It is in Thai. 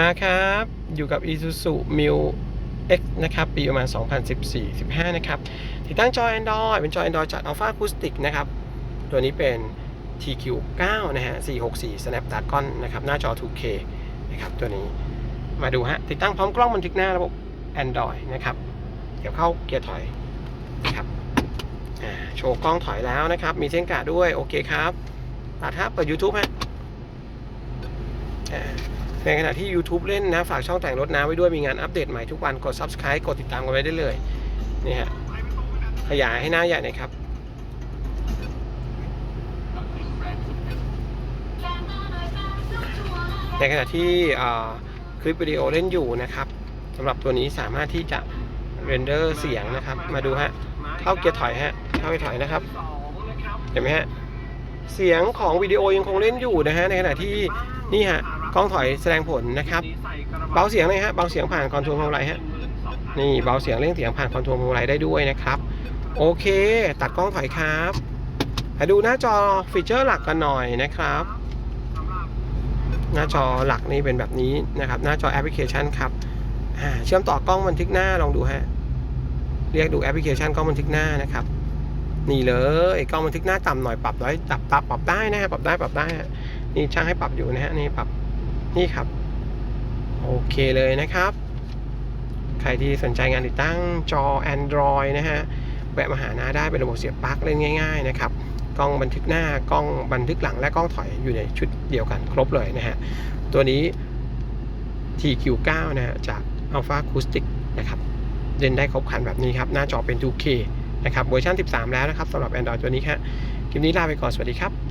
มาครับ อยู่กับ Isuzu m i l X นะครับ ปีประมาณ 2014-15 นะครับ ติดตั้งจอ Android เป็นจอ Android จาก Alpha Acoustic นะครับ ตัวนี้เป็น TQ9 นะฮะ 464 Snapdragon นะครับ หน้าจอ 2K นะครับ ตัวนี้ มาดูฮะ ติดตั้งพร้อมกล้องบันทึกหน้าระบบ Android นะครับ เดี๋ยวเข้าเกียร์ถอยนะครับโชว์กล้องถอยแล้วนะครับ มีเส้นกาดด้วย โอเคครับตัดฮะเปิด YouTube ฮะ ในขณะที่ YouTube เล่นนะ ฝากช่องแต่งรถน้ำไว้ด้วยมีงานอัปเดตใหม่ทุกวัน กด Subscribe กดติดตามกันไว้ได้เลยนี่ฮะขยายให้หน้าใหญ่หน่อยครับ ในขณะที่คลิปวิดีโอเล่นอยู่นะครับสำหรับตัวนี้สามารถที่จะเรนเดอร์เสียงนะครับ มาดูฮะเข้าเกียร์ถอยฮะเข้าเกียร์ถอยนะครับเห็นไหมฮะเสียงของวิดีโอยังคงเล่นอยู่นะฮะในขณะที่นี่ฮะ กล้องถอยแสดงผลนะครับ เบาเสียงเลยฮะ เบาเสียงผ่านคอนโทรลพวงมาลัยฮะ นี่เบาเสียงเร่งเสียงผ่านคอนโทรลพวงมาลัยได้ด้วยนะครับ โอเค ตัดกล้องถอยครับมาดูหน้าจอฟีเจอร์หลักกันหน่อยนะครับ หน้าจอหลักนี่เป็นแบบนี้นะครับ หน้าจอแอปพลิเคชันครับเชื่อมต่อกล้องบันทึกหน้าลองดูฮะ เรียกดูแอปพลิเคชันกล้องบันทึกหน้านะครับ นี่เลยกล้องบันทึกหน้าต่ำหน่อยปรับได้ปรับปรับปรับได้นะฮะปรับได้ปรับได้ฮะนี่ช่างให้ปรับอยู่นะฮะนี่ปรับ นี่ครับ โอเคเลยนะครับ ใครที่สนใจงานติดตั้งจอ Android นะฮะ แวะมาหาน้าได้เป็นระบบเสียบปลั๊กเล่นง่าย ๆ นะครับกล้องบันทึกหน้ากล้องบันทึกหลังและกล้องถอยอยู่ในชุดเดียวกันครบเลยนะฮะ ตัวนี้ TQ9 นะฮะจาก Alpha Acoustic นะครับเล่นได้ครบคันแบบนี้ครับ หน้าจอเป็น 2K นะครับเวอร์ชัน13 แล้วนะครับสำหรับ Android ตัวนี้ครับคลิปนี้ลาไปก่อน สวัสดีครับ